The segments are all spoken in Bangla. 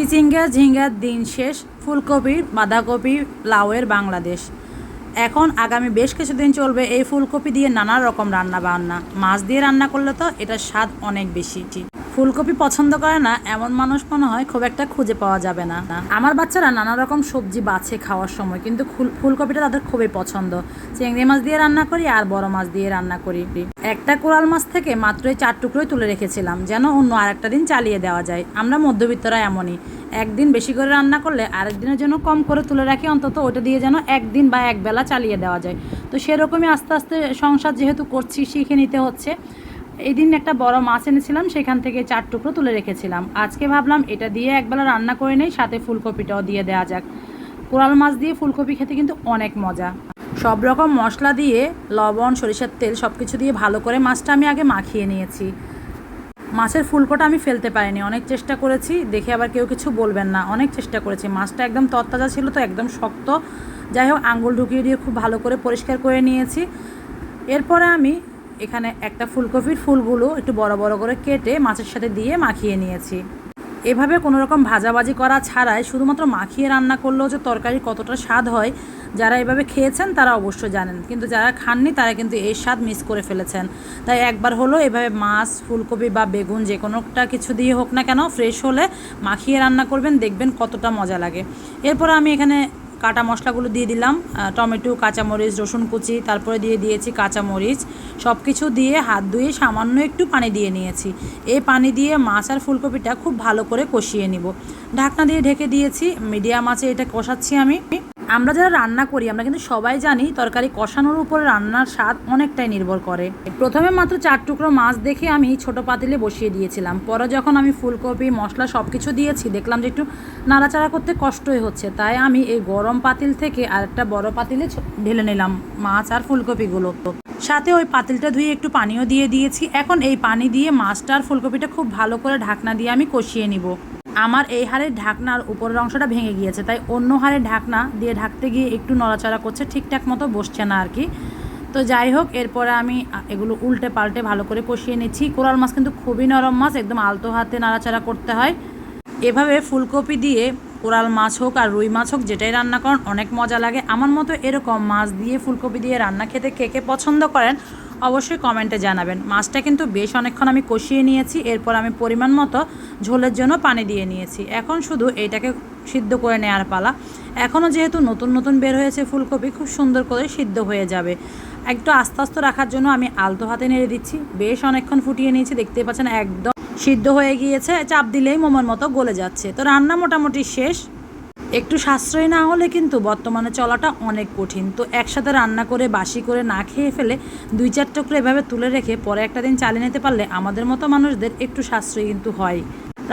চিচিঙ্গা ঝিঙ্গার দিন শেষ, ফুলকপি, বাঁধাকপি, লাউয়ের বাংলাদেশ। এখন আগামী বেশ কিছুদিন চলবে এই ফুলকপি দিয়ে নানা রকম রান্না বান্না। মাছ দিয়ে রান্না করলে তো এটার স্বাদ অনেক বেশি। ফুলকপি পছন্দ করে না, এমন মানুষ মনে হয় খুব একটা খুঁজে পাওয়া যাবে না। আমার বাচ্চারা নানা রকম সবজি বাছে খাওয়ার সময়, কিন্তু ফুলকপিটা তাদের খুবই পছন্দ। চিংড়ি মাছ দিয়ে রান্না করি আর বড় মাছ দিয়ে রান্না করি। একটা কোরাল মাছ থেকে মাত্রই চার টুকরোই তুলে রেখেছিলাম, যেন অন্য আরেকটা দিন চালিয়ে দেওয়া যায়। আমরা মধ্যবিত্তরা এমনই। একদিন বেশি করে রান্না করলে আরেক দিনের জন্য কম করে তুলে রাখি, অন্তত ওটা দিয়ে যেন একদিন বা একবেলা চালিয়ে দেওয়া যায়। তো সেরকমই আস্তে আস্তে সংসার যেহেতু করছি, শিখে নিতে হচ্ছে। এই দিন একটা বড় মাছ এনেছিলাম, সেখান থেকে চার টুকরো তুলে রেখেছিলাম। আজকে ভাবলাম এটা দিয়ে একবেলা রান্না করে নেই, সাথে ফুলকপিটাও দিয়ে দেওয়া যাক। কোরাল মাছ দিয়ে ফুলকপি খেতে কিন্তু অনেক মজা। সব রকম মশলা দিয়ে, লবণ, সরিষার তেল সব কিছু দিয়ে ভালো করে মাছটা আমি আগে মাখিয়ে নিয়েছি। মাছের ফুলকোটা আমি ফেলতে পারিনি, অনেক চেষ্টা করেছি, দেখে আবার কেউ কিছু বলবেন না, অনেক চেষ্টা করেছি। মাছটা একদম তরতাজা ছিল তো, একদম শক্ত। যাই হোক আঙুল ঢুকিয়ে দিয়ে খুব ভালো করে পরিষ্কার করে নিয়েছি। এরপরে আমি এখানে একটা ফুলকপির ফুলগুলো একটু বড় বড় করে কেটে মাছের সাথে দিয়ে মাখিয়ে নিয়েছি। এভাবে কোনো রকম ভাজাভাজি করা ছাড়াই শুধুমাত্র মাখিয়ে রান্না করলেও যে তরকারি কতটা স্বাদ হয়, যারা এভাবে খেয়েছেন তারা অবশ্যই জানেন। কিন্তু যারা খাননি তারা কিন্তু এই স্বাদ মিস করে ফেলেছেন। তাই একবার হলো এভাবে মাছ, ফুলকপি বা বেগুন যে কোনোটা কিছু দিয়ে হোক না কেন ফ্রেশ হলে মাখিয়ে রান্না করবেন, দেখবেন কতটা মজা লাগে। এরপর আমি এখানে কাটা মশলাগুলো দিয়ে দিলাম টমেটো, কাঁচামরিচ, রসুন কুচি, তারপরে দিয়ে দিয়েছি কাঁচামরিচ। সব কিছু দিয়ে হাত ধুয়ে সামান্য একটু পানি দিয়ে নিয়েছি। এই পানি দিয়ে মাছ আর ফুলকপিটা খুব ভালো করে কষিয়ে নিব। ঢাকনা দিয়ে ঢেকে দিয়েছি, মিডিয়াম আছে এটা কষাচ্ছি আমি। আমরা যারা রান্না করি, আমরা কিন্তু সবাই জানি তরকারি কষানোর উপরে রান্নার স্বাদ অনেকটাই নির্ভর করে। প্রথমে মাত্র চার টুকরো মাছ দেখে আমি ছোট পাতিলে বসিয়ে দিয়েছিলাম। পরে যখন আমি ফুলকপি, মশলা সব কিছু দিয়েছি, দেখলাম যে একটু নাড়াচাড়া করতে কষ্টই হচ্ছে। তাই আমি এই গরম পাতিল থেকে আরেকটা বড় পাতিলে ঢেলে নিলাম মাছ আর ফুলকপিগুলো। সাথে ওই পাতিলটা ধুয়ে একটু পানিও দিয়ে দিয়েছি। এখন এই পানি দিয়ে মাছটা আর ফুলকপিটা খুব ভালো করে ঢাকনা দিয়ে আমি কষিয়ে নিব। আমার এই হাড়ের ঢাকনার উপরের অংশটা ভেঙে গিয়েছে, তাই অন্য হাড়ের ঢাকনা দিয়ে ঢাকতে গিয়ে একটু নড়াচড়া করছে, ঠিকঠাক মতো বসছে না আর কি। তো যাই হোক, এরপরে আমি এগুলো উল্টে পাল্টে ভালো করে কষিয়ে নিচ্ছি। কোরাল মাছ কিন্তু খুবই নরম মাছ, একদম আলতো হাতে নাড়াচাড়া করতে হয়। এভাবে ফুলকপি দিয়ে কোরাল মাছ হোক আর রুই মাছ হোক, যেটাই রান্না করেন, অনেক মজা লাগে। আমার মতো এরকম মাছ দিয়ে ফুলকপি দিয়ে রান্না খেতে কে কে পছন্দ করেন অবশ্যই কমেন্টে জানাবেন। মাছটা কিন্তু বেশ অনেকক্ষণ আমি কষিয়ে নিয়েছি, এরপর আমি পরিমাণ মতো ঝোলের জন্য পানি দিয়ে নিয়েছি। এখন শুধু এইটাকে সিদ্ধ করে নেওয়ার পালা। এখনও যেহেতু নতুন নতুন বের হয়েছে ফুলকপি, খুব সুন্দর করে সিদ্ধ হয়ে যাবে। একটু আস্তে আস্তে রাখার জন্য আমি আলতো হাতে নেড়ে দিচ্ছি। বেশ অনেকক্ষণ ফুটিয়ে নিয়েছি, দেখতেই পাচ্ছেন একদম সিদ্ধ হয়ে গিয়েছে। চাপ দিলেই মোমোর মতো গলে যাচ্ছে। তো রান্না মোটামুটি শেষ। একটু সাশ্রয় না হলে কিন্তু বর্তমানে চলাটা অনেক কঠিন। তো একসাথে রান্না করে, বাসি করে না খেয়ে ফেলে দুই চার টুকরো এভাবে তুলে রেখে পরে একটা দিন চালিয়ে নিতে পারলে আমাদের মতো মানুষদের একটু সাশ্রয় কিন্তু হয়।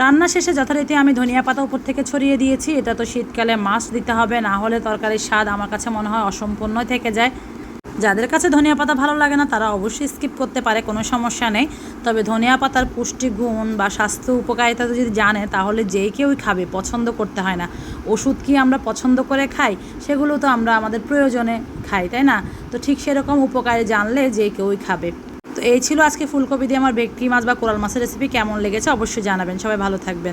রান্না শেষে যথারীতি আমি ধনিয়া পাতা উপর থেকে ছড়িয়ে দিয়েছি। এটা তো শীতকালে মাছ দিতে হবে, না হলে তরকারির স্বাদ আমার কাছে মনে হয় অসম্পূর্ণই থেকে যায়। যাদের কাছে ধনিয়া পাতা ভালো লাগে না, তারা অবশ্যই স্কিপ করতে পারে, কোনো সমস্যা নেই। তবে ধনিয়া পাতার পুষ্টিগুণ বা স্বাস্থ্য উপকারিতা যদি জানে, তাহলে যেই কেউই খাবে, পছন্দ করতে হয় না। ওষুধ কি আমরা পছন্দ করে খাই, সেগুলো তো আমরা আমাদের প্রয়োজনে খাই, তাই না? তো ঠিক সেরকম উপকারে জানলে যে কেউই খাবে। তো এই ছিল আজকে ফুলকপি দিয়ে আমার ভেটকি মাছ বা কোরাল মাছের রেসিপি কেমন লেগেছে অবশ্যই জানাবেন। সবাই ভালো থাকবেন।